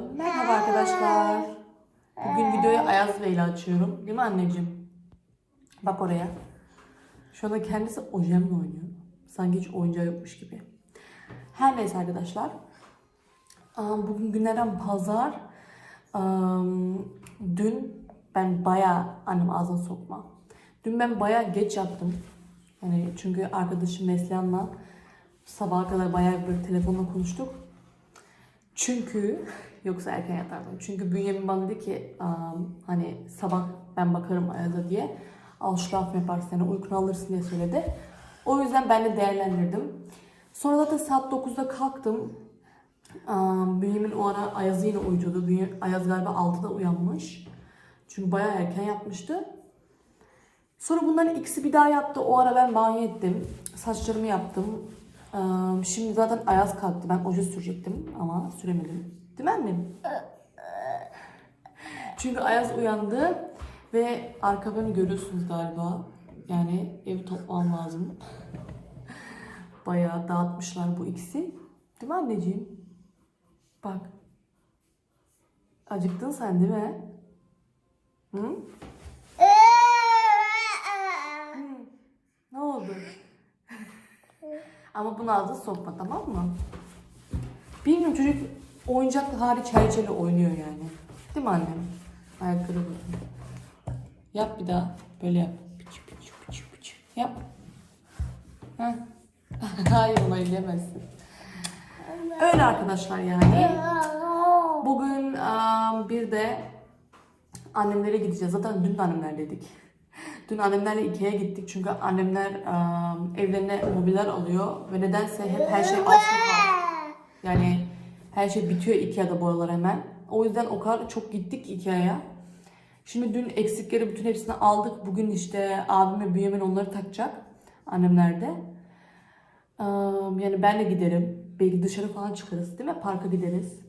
Merhaba arkadaşlar. Bugün videoyu Ayaz Bey ile açıyorum. Değil mi anneciğim? Bak oraya. Şu anda kendisi ojemle oynuyor. Sanki hiç oyuncağı yokmuş gibi. Her neyse arkadaşlar. Bugün günlerden pazar. Dün ben bayağı annem ağzına sokma. Dün ben bayağı geç yattım. Yani çünkü arkadaşım Neslihan'la sabaha kadar bayağı böyle telefonla konuştuk. Çünkü yoksa erken yatardım. Çünkü Bünyamin bana dedi ki "Am, hani sabah ben bakarım Ayaz'a diye. Al şu laf yaparsın uykunu alırsın diye söyledi. O yüzden ben de değerlendirdim. Sonra zaten saat 9'da kalktım. Am, Bünyamin o ara Ayaz'ı yine. Bünyamin, Ayaz galiba 6'da uyanmış. Çünkü bayağı erken yapmıştı. Sonra bunların ikisi bir daha yaptı. O ara ben banyo ettim. Saçlarımı yaptım. Şimdi zaten Ayaz kalktı. Ben oje sürecektim ama süremedim. Değil mi annem? Çünkü Ayaz uyandı ve arkamı görüyorsunuz galiba. Yani evi toplamam lazım. Bayağı dağıtmışlar bu ikisi. Değil mi anneciğim? Bak. Acıktın sen değil mi? Hı? Ne oldu? Ama bunu ağzına sokma tamam mı? Bilmiyorum çocuk oyuncak hariç her şeyle oynuyor yani. Değil mi annem? Ayakları bakın. Yap bir daha. Böyle yap. Pıçı pıçı pıçı pıçı. Yap. Heh. Hayır onu ellemezsin. Öyle arkadaşlar yani. Bugün aa, bir de annemlere gideceğiz. Zaten dün de annemlerdeydik. Dün annemlerle Ikea'ya gittik çünkü annemler aa, evlerine mobilyar alıyor ve nedense hep her şey az. Yani her şey bitiyor Ikea'da bu aralar hemen. O yüzden o kadar çok gittik Ikea'ya. Şimdi dün eksikleri bütün hepsini aldık. Bugün işte abim ve Bünyamin onları takacak. Annemlerde. Aa, Yani ben de giderim. Belki dışarı falan çıkarız değil mi? Parka gideriz.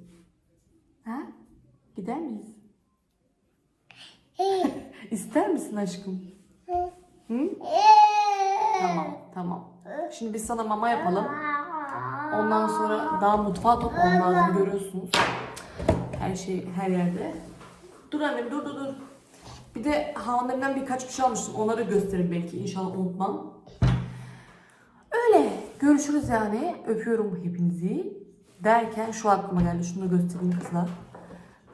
Ha? Gider miyiz? İster misin aşkım? Hı? Tamam, tamam. Şimdi biz sana mama yapalım. Ondan sonra daha mutfağa toplamam lazım görüyorsunuz. Her şey her yerde. Dur annem dur dur dur. Bir de annemden birkaç bir şey almıştım. Onları gösteririm belki. İnşallah unutmam. Öyle. Görüşürüz yani. Öpüyorum hepinizi. Derken şu aklıma geldi. Şunu da göstereyim kızlar.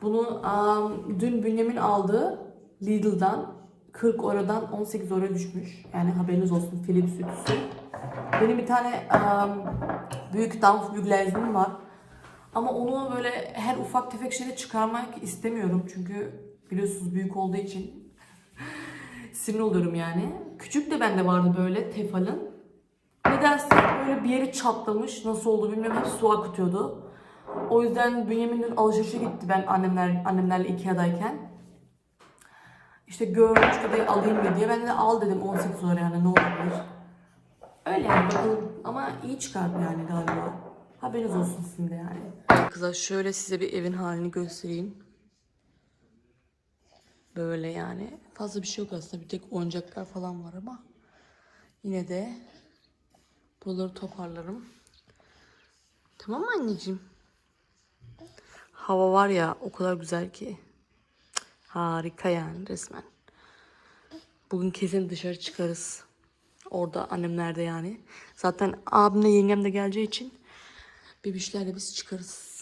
Bunu am, dün Bünyamin aldı Lidl'dan 40 eurodan 18 euro düşmüş. Yani haberiniz olsun Philips ütüsü. Benim bir tane am, büyük damf büyük lenzim var. Ama onu böyle her ufak tefek şeyde çıkarmak istemiyorum. Çünkü biliyorsunuz büyük olduğu için sinir oluyorum yani. Küçük de bende vardı böyle Tefal'ın. Nedense böyle bir yeri çatlamış. Nasıl oldu bilmiyorum. Hep su akıtıyordu. O yüzden Bünyamin alışverişe gitti ben annemler annemlerle Ikea'dayken. İşte görmüş de alayım mı diye. Ben de al dedim 18 euro yani ne olabilir. Öyle yani bakalım. Ama iyi çıkardı yani galiba. Haberiniz olsun sizin de yani. Kızlar şöyle size bir evin halini göstereyim. Böyle yani. Fazla bir şey yok aslında. Bir tek oyuncaklar falan var ama. Yine de buraları toparlarım. Tamam mı anneciğim? Hava var ya o kadar güzel ki. Harika yani resmen. Bugün kesin dışarı çıkarız. Orada annemlerde yani. Zaten abimle yengem de geleceği için bebişlerle biz çıkarız.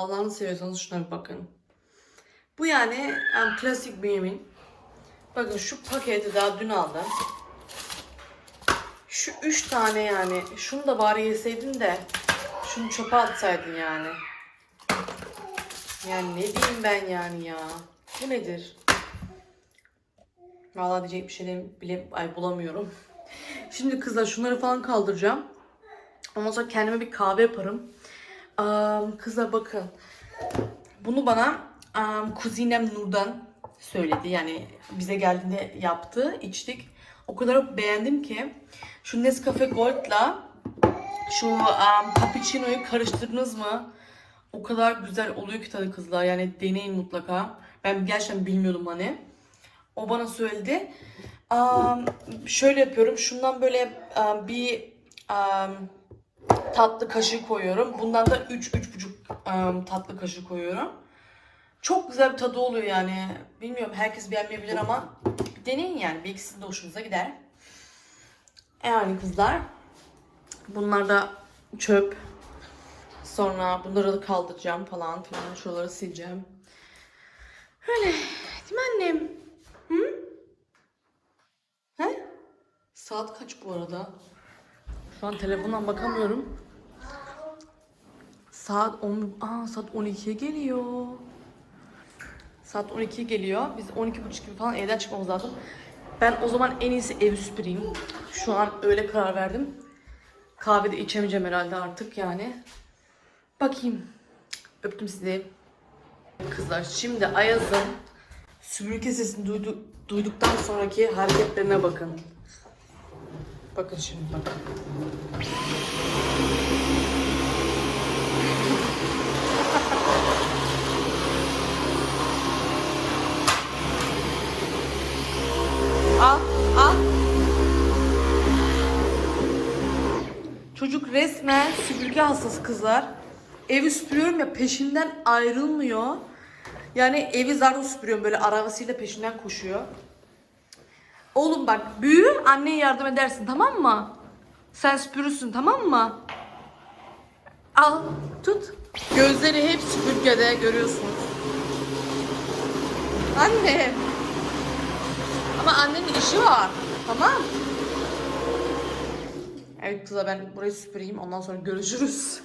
Allah'ını seviyorsanız şuna bir bakın. Bu yani em, klasik Bünyamin. Bakın şu paketi daha dün aldım. Şu üç tane yani. Şunu da bari yeseydin de şunu çöpe atsaydın yani. Yani ne diyeyim ben yani ya. Bu nedir? Vallahi diyecek bir şey bile ay bulamıyorum. Şimdi kızlar şunları falan kaldıracağım. Ondan sonra kendime bir kahve yaparım. Am, kızlar bakın. Bunu bana am, kuzinem Nur'dan söyledi. Yani bize geldiğinde yaptı, içtik. O kadar beğendim ki şu Nescafe Gold'la şu um, cappuccino'yu karıştırdınız mı? O kadar güzel oluyor ki tadı kızlar. Yani deneyin mutlaka. Ben gerçekten bilmiyordum hani. O bana söyledi. Um, şöyle yapıyorum. Şundan böyle um, bir um, tatlı kaşığı koyuyorum. Bundan da 3-3,5 um, tatlı kaşığı koyuyorum. Çok güzel bir tadı oluyor yani. Bilmiyorum herkes beğenmeyebilir ama deneyin yani. Belki sizin de hoşunuza gider. Yani kızlar. Bunlar da çöp. Sonra bunları da kaldıracağım falan filan. Şuraları sileceğim. Öyle. Değil mi annem? Hı? He? Saat kaç bu arada? Şu an telefondan bakamıyorum. Saat 10, aa saat 12'ye geliyor. Saat 12 geliyor. Biz 12.30 gibi falan evden çıkmamız lazım. Ben o zaman en iyisi evi süpüreyim. Şu an öyle karar verdim. Kahve de içemeyeceğim herhalde artık yani. Bakayım. Öptüm sizi. Kızlar şimdi Ayaz'ın süpürge sesini duydu, duyduktan sonraki hareketlerine bakın. Bakın şimdi bakın. Çocuk resmen süpürge hastası kızlar. Evi süpürüyorum ya peşinden ayrılmıyor. Yani evi zar süpürüyorum böyle arabasıyla peşinden koşuyor. Oğlum bak büyü anneye yardım edersin tamam mı? Sen süpürürsün tamam mı? Al tut. Gözleri hep süpürgede görüyorsunuz. Anne. Ama annenin işi var. Tamam. Evet kızlar ben burayı süpüreyim ondan sonra görüşürüz.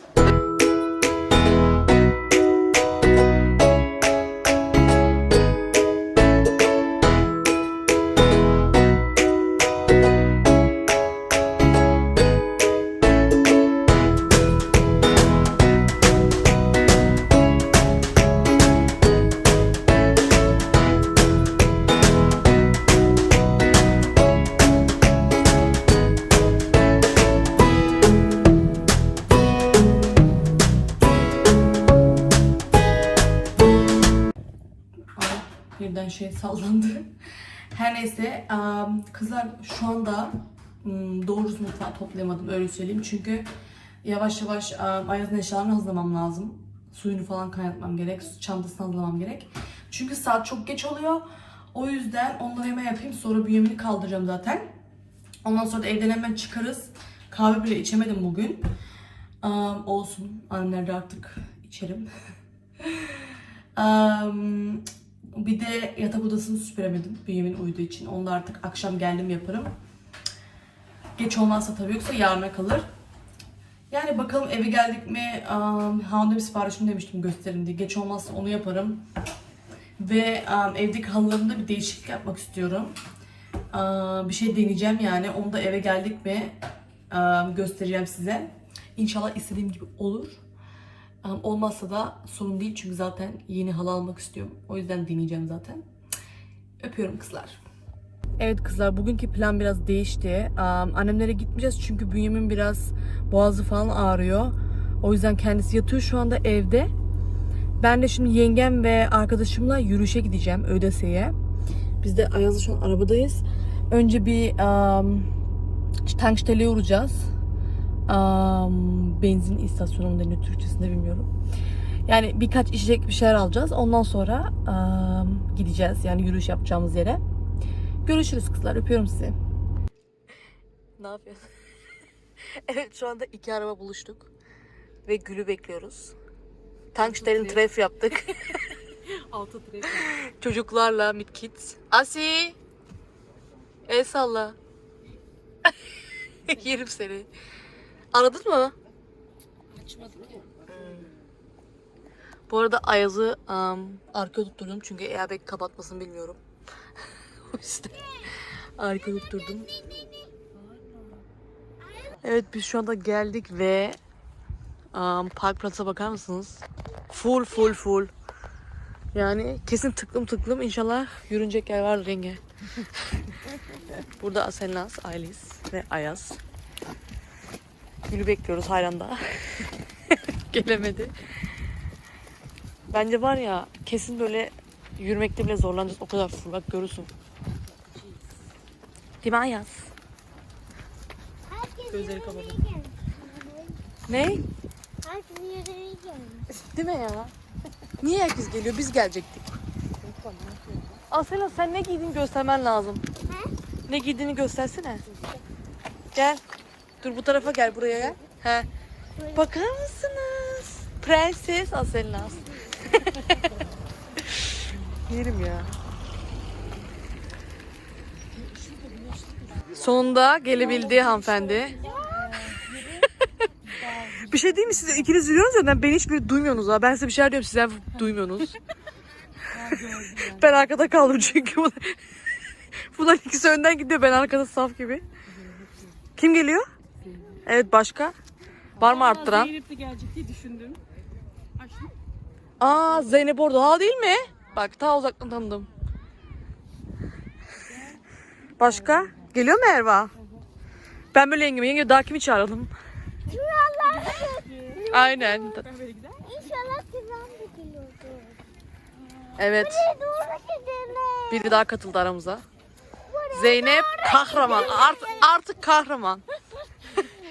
Birden şey sallandı. Her neyse kızlar şu anda doğru düzgün mutfağı toplayamadım öyle söyleyeyim. Çünkü yavaş yavaş Ayaz'ın eşyalarını hazırlamam lazım. Suyunu falan kaynatmam gerek. Çantasını hazırlamam gerek. Çünkü saat çok geç oluyor. O yüzden onları hemen yapayım. Sonra bünyemini kaldıracağım zaten. Ondan sonra da evden hemen çıkarız. Kahve bile içemedim bugün. Am, olsun. Annemlerde artık içerim. Am, bir de yatak odasını süpüremedim Bünyamin uyuduğu için. Onu da artık akşam geldim yaparım. Geç olmazsa tabii yoksa yarına kalır. Yani bakalım eve geldik mi um, Hound'da bir siparişimi demiştim gösterin diye. Geç olmazsa onu yaparım. Ve um, evdeki halılarımda bir değişiklik yapmak istiyorum. Um, bir şey deneyeceğim yani. Onu da eve geldik mi um, göstereceğim size. İnşallah istediğim gibi olur. Olmazsa da sorun değil çünkü zaten yeni halı almak istiyorum. O yüzden deneyeceğim zaten. Öpüyorum kızlar. Evet kızlar bugünkü plan biraz değişti. Annemlere gitmeyeceğiz çünkü bünyemin biraz boğazı falan ağrıyor. O yüzden kendisi yatıyor şu anda evde. Ben de şimdi yengem ve arkadaşımla yürüyüşe gideceğim Ödese'ye. Biz de Ayaz'la şu an arabadayız. Önce bir um, tankstelle uğrayacağız. Um, benzin istasyonu mu deniyor Türkçesinde bilmiyorum. Yani birkaç içecek bir şeyler alacağız. Ondan sonra um, gideceğiz. Yani yürüyüş yapacağımız yere. Görüşürüz kızlar. Öpüyorum sizi. Ne yapıyorsun? evet şu anda iki araba buluştuk. Ve Gül'ü bekliyoruz. Tankstellen tref yaptık. Altı trek. Çocuklarla Mid Kids. Asi. El salla. Yerim seni. Aradın mı? Açmadım ki. Bu arada Ayaz'ı um, arkaya tutturdum çünkü airbag kapatmasını bilmiyorum. o yüzden arkaya tutturdum. Evet biz şu anda geldik ve um, Park Platz'a bakar mısınız? Full full full. Yani kesin tıklım tıklım inşallah yürünecek yer var renge. Burada Aselnas, Aylis ve Ayaz. Gül'ü bekliyoruz daha. Gelemedi. Bence var ya kesin böyle yürümekte bile zorlanacağız. O kadar full bak görürsün. Değil mi Ayaz? Gözleri kapalı. Ne? Herkes gelmiş. Değil mi ya? Niye herkes geliyor? Biz gelecektik. Asela sen ne giydin göstermen lazım. Ne giydiğini göstersene. Gel. Dur bu tarafa gel buraya gel. He. Bakar mısınız? Prenses Aselnas. Yerim ya. Sonunda gelebildi hanımefendi. bir şey değil mi siz ikiniz yürüyorsunuz ya ben hiç böyle duymuyorsunuz ha. Ben size bir şeyler diyorum siz duymuyorsunuz. ben arkada kaldım çünkü. Bunlar ikisi önden gidiyor ben arkada saf gibi. Kim geliyor? Evet başka? Var mı arttıran? Zeynep de gelecek diye düşündüm. Açtım. Aa Zeynep orada ha değil mi? Bak ta uzaktan tanıdım. Başka? Geliyor mu Erva? Ben böyle yengemi yenge daha kimi çağıralım? Aynen. Böyle gider. İnşallah Tizan da geliyordu. Evet. Biri daha katıldı aramıza. Zeynep kahraman. Artık, artık kahraman.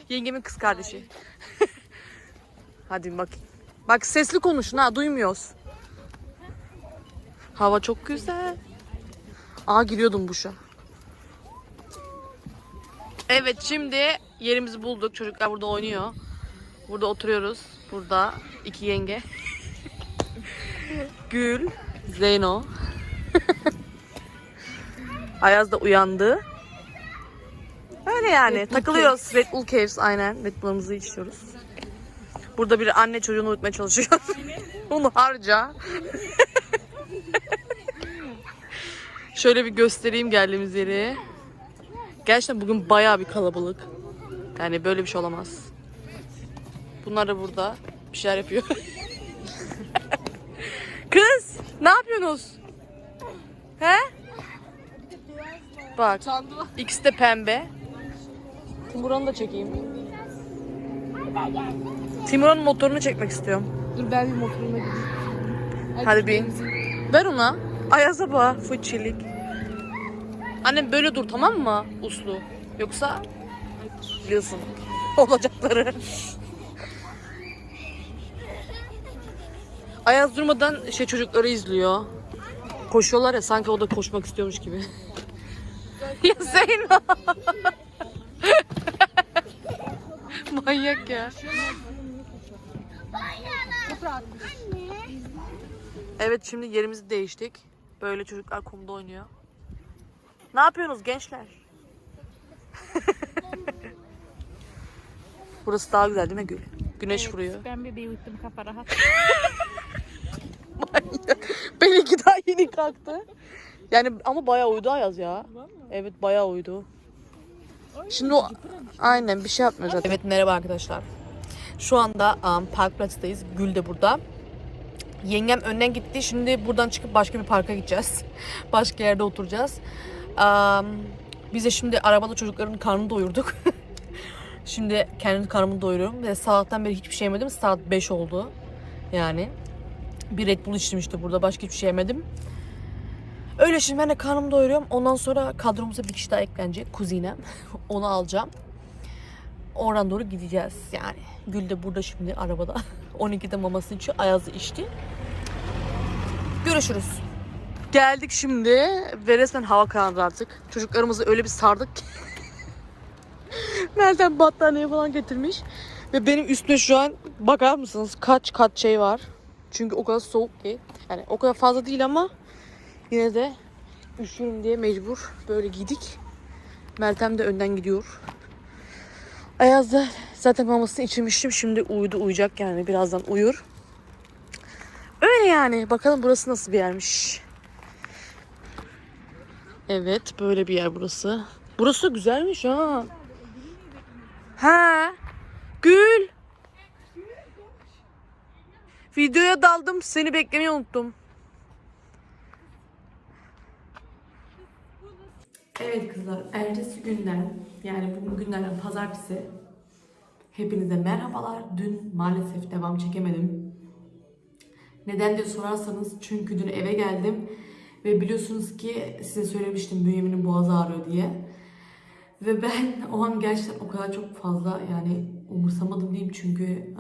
Yengemin kız kardeşi. Hadi bakayım. Bak sesli konuşun ha duymuyoruz. Hava çok güzel. Aa giriyordum buşa. Evet şimdi yerimizi bulduk. Çocuklar burada oynuyor. Burada oturuyoruz. Burada iki yenge. Gül, Zeyno. Ayaz da uyandı. Öyle yani. Takılıyoruz. Red Bull Caves aynen. Red Bull'ımızı içiyoruz. Burada bir anne çocuğunu uyutmaya çalışıyor. Onu harca. Şöyle bir göstereyim geldiğimiz yeri. Gerçekten bugün bayağı bir kalabalık. Yani böyle bir şey olamaz. Bunlar da burada bir şeyler yapıyor. Kız, ne yapıyorsunuz? He? Bak, ikisi de pembe. Timuran'ı da çekeyim. Timuran'ın motorunu çekmek istiyorum. Dur ben bir motoruma gideyim. Hadi bir. Ver ona. Ayaz'a bak. Fıçilik. Annem böyle dur tamam mı? Uslu. Yoksa biliyorsun olacakları. Ayaz durmadan şey çocukları izliyor. Koşuyorlar ya sanki o da koşmak istiyormuş gibi. ya Zeyno. Manyak ya. Evet şimdi yerimizi değiştik. Böyle çocuklar kumda oynuyor. Ne yapıyorsunuz gençler? Burası daha güzel değil mi Gül? Güneş vuruyor. Ben bebeği uyuttum kafa rahat. Benimki daha yeni kalktı. Yani ama bayağı uyudu Ayaz ya. Evet bayağı uyudu. Şimdi o aynen bir şey yapmıyor zaten. Evet merhaba arkadaşlar. Şu anda um, Park Platz'tayız. Gül de burada. Yengem önden gitti. Şimdi buradan çıkıp başka bir parka gideceğiz. Başka yerde oturacağız. Um, biz de şimdi arabada çocukların karnını doyurduk. şimdi kendi karnımı doyuruyorum. Ve sabahtan beri hiçbir şey yemedim. Saat 5 oldu. Yani. Bir Red Bull içtim işte burada. Başka hiçbir şey yemedim. Öyle şimdi ben de karnımı doyuruyorum. Ondan sonra kadromuza bir kişi daha eklenecek. Kuzinem. Onu alacağım. Oradan doğru gideceğiz yani. Gül de burada şimdi arabada. 12'de mamasını içiyor. Ayaz'ı içti. Görüşürüz. Geldik şimdi ve resmen hava karardı artık. Çocuklarımızı öyle bir sardık ki. Meltem battaniye falan getirmiş. Ve benim üstüne şu an bakar mısınız kaç kat şey var. Çünkü o kadar soğuk ki. Yani o kadar fazla değil ama yine de üşürüm diye mecbur böyle giydik. Meltem de önden gidiyor. Ayaz da zaten mamasını içirmiştim. Şimdi uyudu uyuyacak yani. Birazdan uyur. Öyle yani. Bakalım burası nasıl bir yermiş. Evet böyle bir yer burası. Burası güzelmiş ha. Ha. Gül. Videoya daldım. Seni beklemeyi unuttum. Evet kızlar, ertesi günden yani bugün günlerden pazartesi hepinize merhabalar. Dün maalesef devam çekemedim. Neden diye sorarsanız çünkü dün eve geldim ve biliyorsunuz ki size söylemiştim bünyemin boğazı ağrıyor diye. Ve ben o an gerçekten o kadar çok fazla yani umursamadım diyeyim çünkü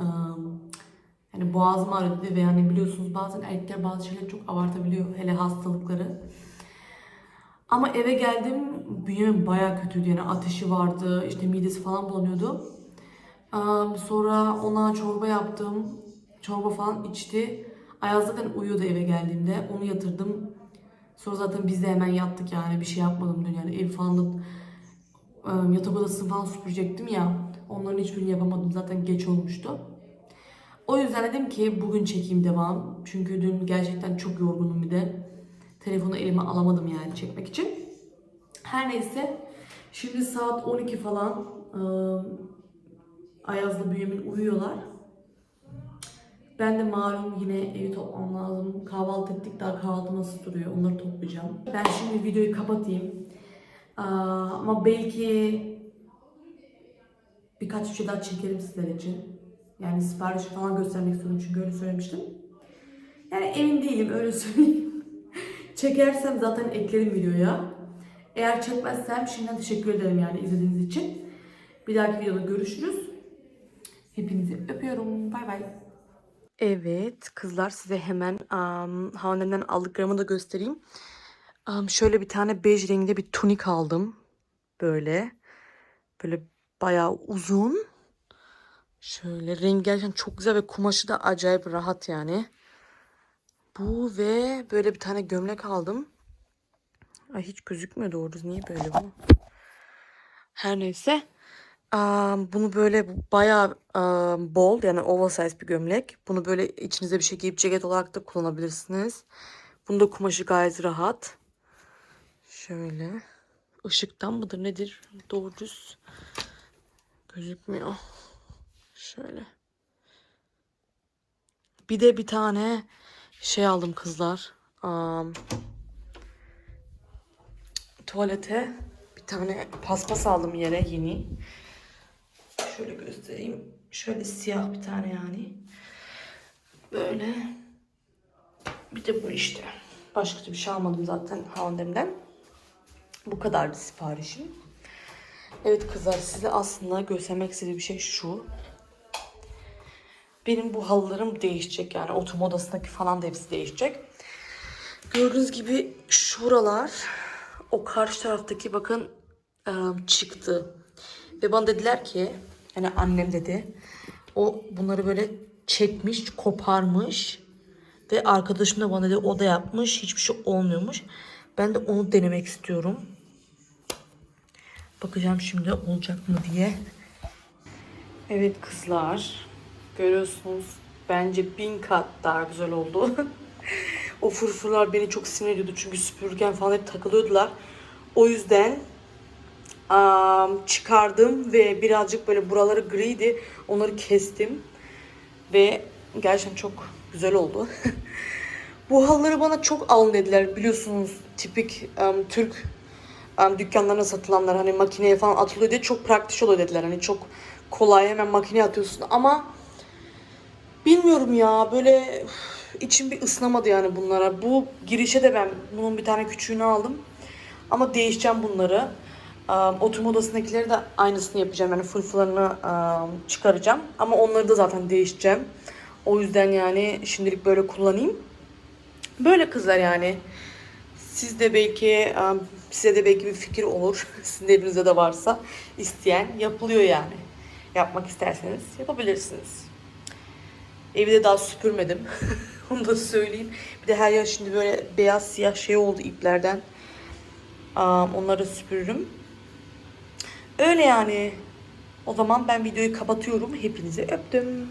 yani boğazım ağrıyor dedi ve yani biliyorsunuz bazen erkekler bazı şeyleri çok abartabiliyor hele hastalıkları. Ama eve geldim bünyem bayağı kötüydü yani ateşi vardı işte midesi falan bulanıyordu. Sonra ona çorba yaptım. Çorba falan içti. Ayaz zaten uyuyordu eve geldiğimde. Onu yatırdım. Sonra zaten biz de hemen yattık yani bir şey yapmadım dün yani ev falan da yatak odasını falan süpürecektim ya. Onların hiçbirini yapamadım zaten geç olmuştu. O yüzden dedim ki bugün çekeyim devam. Çünkü dün gerçekten çok yorgunum bir de. Telefonu elime alamadım yani çekmek için. Her neyse. Şimdi saat 12 falan. ıı, Ayaz'la Bünyamin uyuyorlar. Ben de malum yine evi toplamam lazım. Kahvaltı ettik daha kahvaltı nasıl duruyor onları toplayacağım. Ben şimdi videoyu kapatayım. Ama belki birkaç bir şey daha çekerim sizler için. Yani sipariş falan göstermek istiyorum çünkü öyle söylemiştim. Yani emin değilim öyle söyleyeyim. Çekersem zaten eklerim videoya. Eğer çekmezsem şimdiden teşekkür ederim yani izlediğiniz için. Bir dahaki videoda görüşürüz. Hepinizi öpüyorum. Bay bay. Evet kızlar size hemen um, H&M'den aldıklarımı da göstereyim. Um, şöyle bir tane bej renginde bir tunik aldım. Böyle. Böyle bayağı uzun. Şöyle rengi gerçekten çok güzel ve kumaşı da acayip rahat yani. Bu ve böyle bir tane gömlek aldım. Ay hiç gözükmüyor doğru. Niye böyle bu? Her neyse. Am, bunu böyle bayağı am, bol yani oversize bir gömlek. Bunu böyle içinize bir şey giyip ceket olarak da kullanabilirsiniz. Bunun da kumaşı gayet rahat. Şöyle. Işıktan mıdır nedir? Doğru düz gözükmüyor. Şöyle. Bir de bir tane şey aldım kızlar. Am, tuvalete bir tane paspas aldım yere yeni. Şöyle göstereyim. Şöyle siyah bir tane yani. Böyle. Bir de bu işte. Başka bir şey almadım zaten H&M'den. Bu kadardı siparişim. Evet kızlar size aslında göstermek istediğim şey şu. Benim bu halılarım değişecek yani oturma odasındaki falan da hepsi değişecek. Gördüğünüz gibi şuralar o karşı taraftaki bakın çıktı. Ve bana dediler ki yani annem dedi o bunları böyle çekmiş koparmış ve arkadaşım da bana dedi o da yapmış hiçbir şey olmuyormuş. Ben de onu denemek istiyorum. Bakacağım şimdi olacak mı diye. Evet kızlar görüyorsunuz bence bin kat daha güzel oldu. o fırfırlar beni çok sinir ediyordu çünkü süpürürken falan hep takılıyordular. O yüzden am, çıkardım ve birazcık böyle buraları griydi. Onları kestim. Ve gerçekten çok güzel oldu. Bu halıları bana çok alın dediler. Biliyorsunuz tipik am, Türk am, dükkanlarına satılanlar hani makineye falan atılıyor diye çok praktik oluyor dediler. Hani çok kolay hemen makineye atıyorsun ama bilmiyorum ya böyle içim bir ısınamadı yani bunlara. Bu girişe de ben bunun bir tane küçüğünü aldım. Ama değişeceğim bunları. Oturma odasındakileri de aynısını yapacağım. Yani fırfırlarını çıkaracağım. Ama onları da zaten değişeceğim. O yüzden yani şimdilik böyle kullanayım. Böyle kızlar yani. Siz de belki size de belki bir fikir olur. Sizin de evinizde de varsa isteyen yapılıyor yani. Yapmak isterseniz yapabilirsiniz. Evi de daha süpürmedim. Onu da söyleyeyim. Bir de her yer şimdi böyle beyaz siyah şey oldu iplerden. Aa, onları süpürürüm. Öyle yani. O zaman ben videoyu kapatıyorum. Hepinizi öptüm.